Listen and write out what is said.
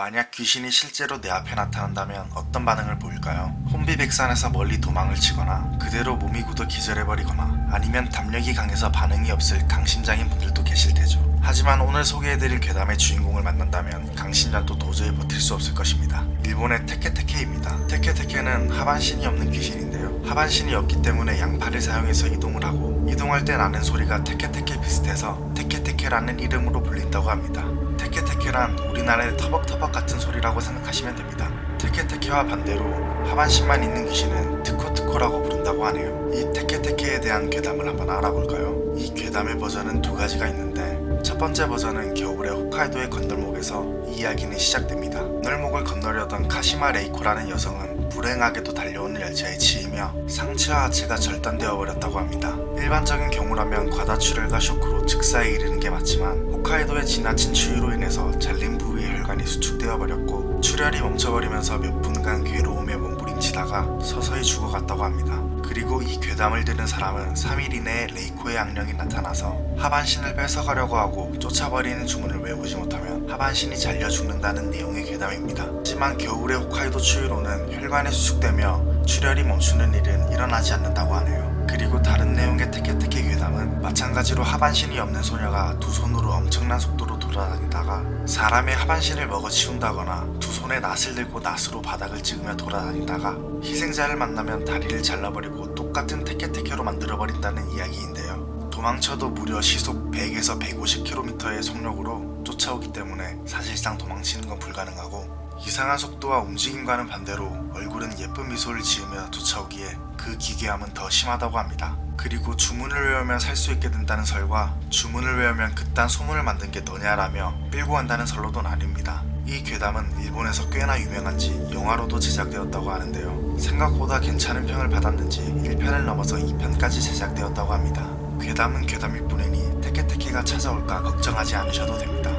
만약 귀신이 실제로 내 앞에 나타난다면 어떤 반응을 보일까요? 혼비백산에서 멀리 도망을 치거나 그대로 몸이 굳어 기절해버리거나 아니면 담력이 강해서 반응이 없을 강심장인 분들도 계실 테죠. 하지만 오늘 소개해드릴 괴담의 주인공을 만난다면 강심장도 도저히 버틸 수 없을 것입니다. 일본의 테케테케입니다. 테케테케는 하반신이 없는 귀신인데요. 하반신이 없기 때문에 양팔을 사용해서 이동을 하고 이동할 때 나는 소리가 테케테케 비슷해서 테케테케라는 이름으로 불린다고 합니다. 테케테케란 우리나라의 터벅터벅 같은 소리라고 생각하시면 됩니다. 테케테케와 반대로 하반신만 있는 귀신은 트코트코라고 부른다고 하네요. 이 테케테케에 대한 괴담을 한번 알아볼까요? 이 괴담의 버전은 두 가지가 있는데 첫 번째 버전은 겨울에 홋카이도의 건널목에서 이 이야기는 시작됩니다. 건널목을 건너려던 카시마 레이코라는 여성은 불행하게도 달려오는 열차에 치이며 상체와 하체가 절단되어 버렸다고 합니다. 일반적인 경우라면 과다출혈과 쇼크로 즉사에 이르는 게 맞지만 홋카이도의 지나친 추위로 인해서 잘린 부위의 혈관이 수축되어 버렸고 출혈이 멈춰버리면서 몇 분간 괴로움에 몸 부림치다가 서서히 죽어갔다고 합니다. 그리고 이 괴담을 들은 사람은 3일 이내에 레이코의 악령이 나타나서 하반신을 뺏어가려고 하고 쫓아버리는 주문을 외우지 못하면 하반신이 잘려 죽는다는 내용의 괴담입니다. 하지만 겨울의 홋카이도 추위로는 혈관이 수축되며 출혈이 멈추는 일은 일어나지 않는다고 하네요. 그리고 다른 내용의 테케테케 괴담은 마찬가지로 하반신이 없는 소녀가 두 손으로 엄청난 속도로 돌아다니다가 사람의 하반신을 먹어치운다거나 두 손에 낫을 들고 낫으로 바닥을 찍으며 돌아다니다가 희생자를 만나면 다리를 잘라버리고 똑같은 테케테케로 만들어버린다는 이야기인데요. 도망쳐도 무려 시속 100에서 150km의 속력으로 쫓아오기 때문에 사실상 도망치는 건 불가능하고 이상한 속도와 움직임과는 반대로 얼굴은 예쁜 미소를 지으며 쫓아오기에 그 기괴함은 더 심하다고 합니다. 그리고 주문을 외우면 살 수 있게 된다는 설과 주문을 외우면 그딴 소문을 만든 게 너냐라며 끌고 간다는 설로도 나뉩니다. 이 괴담은 일본에서 꽤나 유명한지 영화로도 제작되었다고 하는데요. 생각보다 괜찮은 평을 받았는지 1편을 넘어서 2편까지 제작되었다고 합니다. 괴담은 괴담일 뿐이니 테케테케가 찾아올까 걱정하지 않으셔도 됩니다.